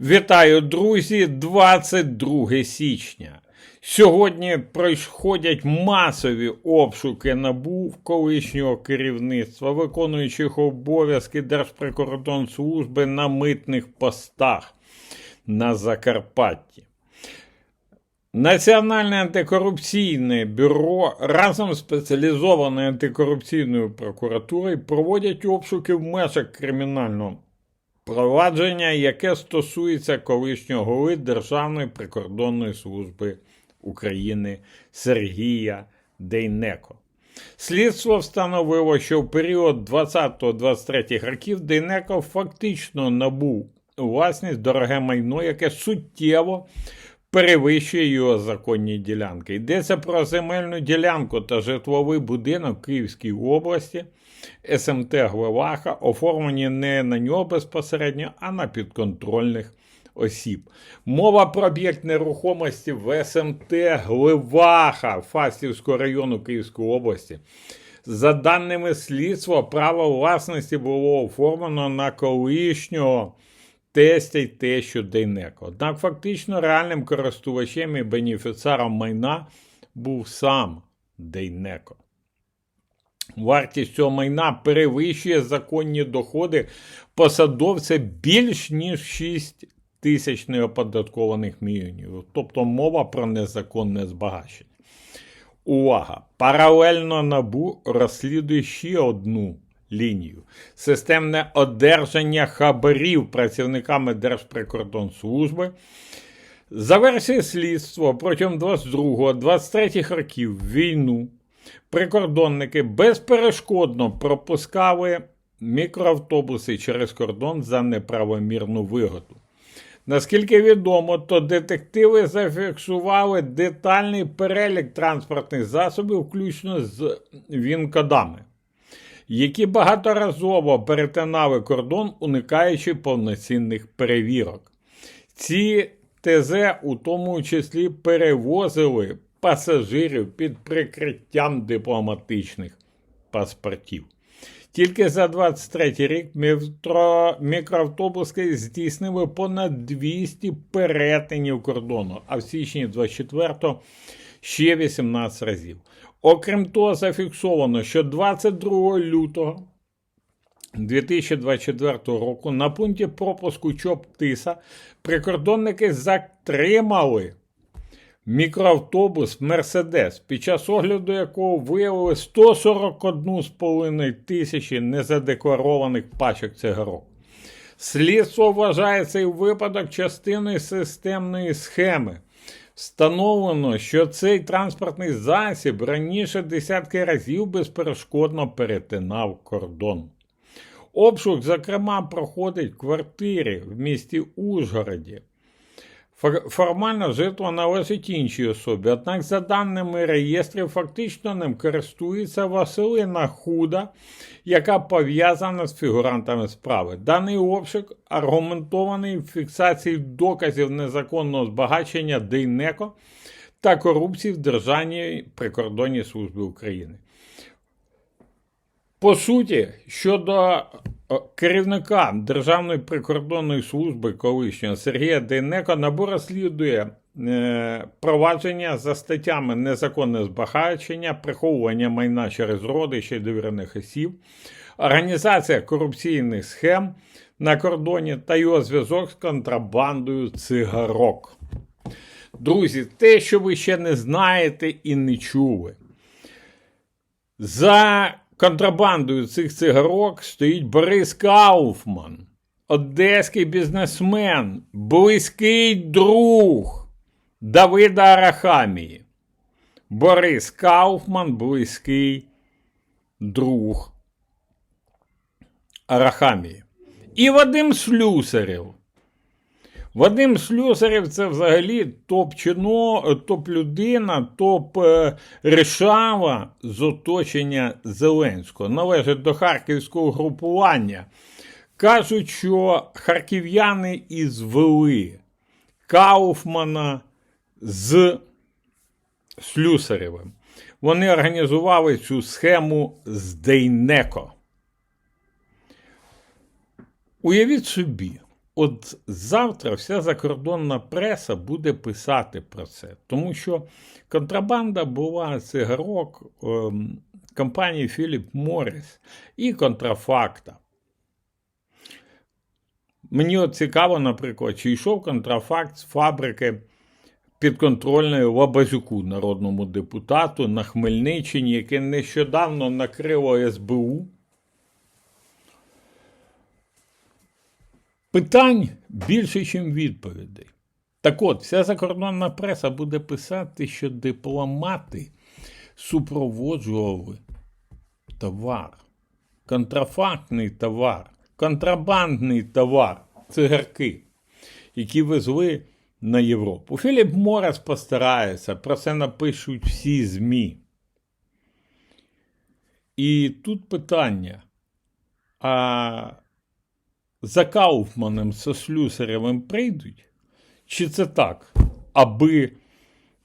Вітаю, друзі! 22 січня. Сьогодні проходять масові обшуки НАБУ колишнього керівництва, виконуючих обов'язки Держприкордонслужби на митних постах на Закарпатті. Національне антикорупційне бюро разом з спеціалізованою антикорупційною прокуратурою проводять обшуки в межах кримінального провадження, яке стосується колишнього голови Державної прикордонної служби України Сергія Дейнеко. Слідство встановило, що в період 20-23 років Дейнеко фактично набув власність дороге майно, яке суттєво перевищує його законні ділянки. Йдеться про земельну ділянку та житловий будинок Київській області, СМТ Глеваха, оформлені не на нього безпосередньо, а на підконтрольних осіб. Мова про об'єкт нерухомості в СМТ Глеваха Фастівського району Київської області. За даними слідства, право власності було оформлено на колишнього тестя й тещу Дейнеко. Однак фактично реальним користувачем і бенефіціаром майна був сам Дейнеко. Вартість цього майна перевищує законні доходи посадовця більш ніж 6 тисяч неоподаткованих мільйонів. Тобто мова про незаконне збагачення. Увага! Паралельно набу розслідує ще одну лінію: системне одержання хабарів працівниками Держприкордонслужби. За версією слідства протягом 22-23 років війну прикордонники безперешкодно пропускали мікроавтобуси через кордон за неправомірну вигоду. Наскільки відомо, то детективи зафіксували детальний перелік транспортних засобів, включно з вінкодами, які багаторазово перетинали кордон, уникаючи повноцінних перевірок. Ці ТЗ у тому числі перевозили пасажирів під прикриттям дипломатичних паспортів. Тільки за 23 рік мікроавтобуски здійснили понад 200 перетинів кордону, а в січні 24-го ще 18 разів. Окрім того, зафіксовано, що 22 лютого 2024 року на пункті пропуску ЧОП Тиса прикордонники затримали мікроавтобус Мерседес, під час огляду якого виявили 141,5 тисячі незадекларованих пачок цигарок. Слідство вважає цей випадок частиною системної схеми. Встановлено, що цей транспортний засіб раніше десятки разів безперешкодно перетинав кордон. Обшук, зокрема, проходить в квартирі в місті Ужгороді. Формально житло належить іншій особі, однак, за даними реєстрів, фактично ним користується Василина Худа, яка пов'язана з фігурантами справи. Даний обшук аргументований в фіксації доказів незаконного збагачення Дейнеко та корупції в Державній прикордонній службі України. По суті, щодо керівника Державної прикордонної служби колишнього Сергія Дейнеко набу розслідує е, провадження за статтями незаконне збагачення, приховування майна через родичі довірених осіб, організація корупційних схем на кордоні та його зв'язок з контрабандою цигарок. Друзі, те, що ви ще не знаєте і не чули. За контрабандою цих цигарок стоїть Борис Кауфман, одеський бізнесмен, близький друг Давида Арахамії. Борис Кауфман, близький друг Арахамії. І Вадим Слюсарів. Вадим Слюсарів це взагалі топ-чино, топ-людина, топ-решава з оточення Зеленського. Належить до харківського групування. Кажуть, що харків'яни і звели Кауфмана з Слюсаревим. Вони організували цю схему з Дейнеко. Уявіть собі. От завтра вся закордонна преса буде писати про це, тому що контрабанда була цигарок ем, компанії Філіп Морріс і контрафакта. Мені от цікаво, наприклад, чи йшов контрафакт з фабрики підконтрольної Лабазюку, народному депутату на Хмельниччині, яке нещодавно накрило СБУ. Питань більше, ніж відповідей. Так от, вся закордонна преса буде писати, що дипломати супроводжували товар, контрафактний товар, контрабандний товар, цигарки, які везли на Європу. Філіп Морес постарається, про це напишуть всі ЗМІ. І тут питання. А за Кауфманом со Слюсаревим прийдуть? Чи це так? Аби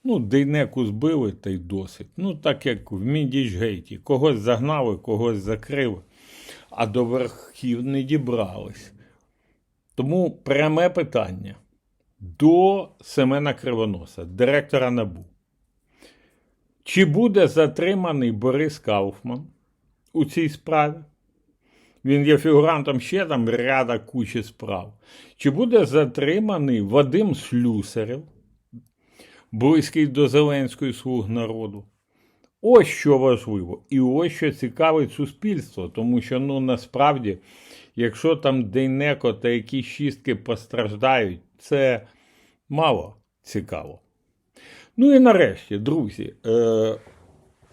ну, Дейнеку збили та й досить. Ну, так як в Міндічгейті. Когось загнали, когось закрили, а до верхів не дібрались. Тому пряме питання до Семена Кривоноса, директора НАБУ. Чи буде затриманий Борис Кауфман у цій справі? Він є фігурантом ще там ряда кучі справ. Чи буде затриманий Вадим Слюсарев, близький до Зеленської слуг народу? Ось що важливо. І ось що цікавить суспільство, тому що ну насправді, якщо там Дейнеко та якісь шістки постраждають, це мало цікаво. Ну і нарешті, друзі, е,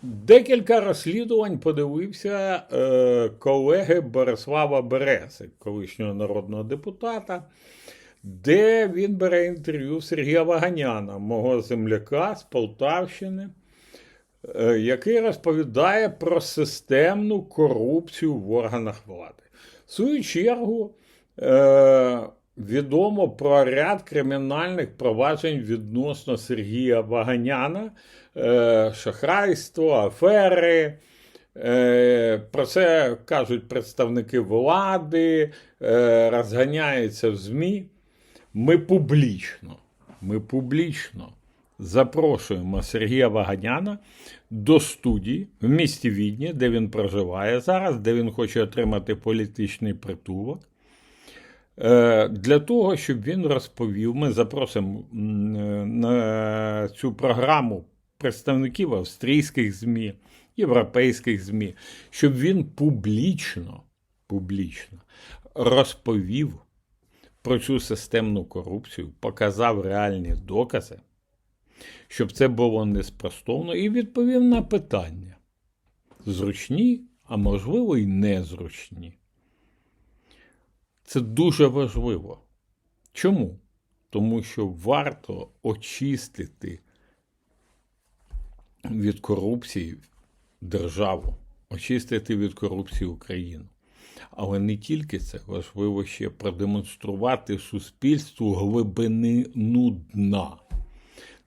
декілька розслідувань подивився е, колеги Борислава Береси, колишнього народного депутата, де він бере інтерв'ю Сергія Ваганяна, мого земляка з Полтавщини, е, який розповідає про системну корупцію в органах влади. В свою чергу. Е, відомо про ряд кримінальних проваджень відносно Сергія Ваганяна, е, шахрайство, афери. Е, Про це кажуть представники влади, е, розганяється в ЗМІ. Ми публічно, ми публічно запрошуємо Сергія Ваганяна до студії в місті Відні, де він проживає зараз, де він хоче отримати політичний притулок. Е, Для того, щоб він розповів, ми запросимо е, на цю програму представників австрійських ЗМІ, європейських ЗМІ, щоб він публічно, публічно розповів про цю системну корупцію, показав реальні докази, щоб це було неспростовно, і відповів на питання: зручні, а можливо, й незручні. Це дуже важливо. Чому? Тому що варто очистити від корупції державу, очистити від корупції Україну. Але не тільки це важливо ще продемонструвати суспільству глибину дна,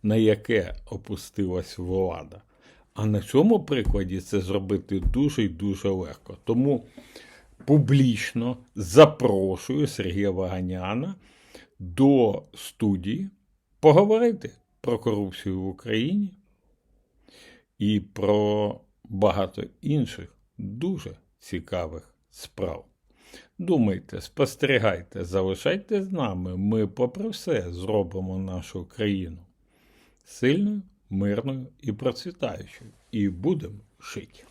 на яке опустилась влада. А на цьому прикладі це зробити дуже і дуже легко. Тому публічно запрошую Сергія Ваганяна до студії поговорити про корупцію в Україні і про багато інших дуже цікавих справ. Думайте, спостерігайте, залишайте з нами. Ми, попри все, зробимо нашу країну сильною, мирною і процвітаючою. І будемо жити.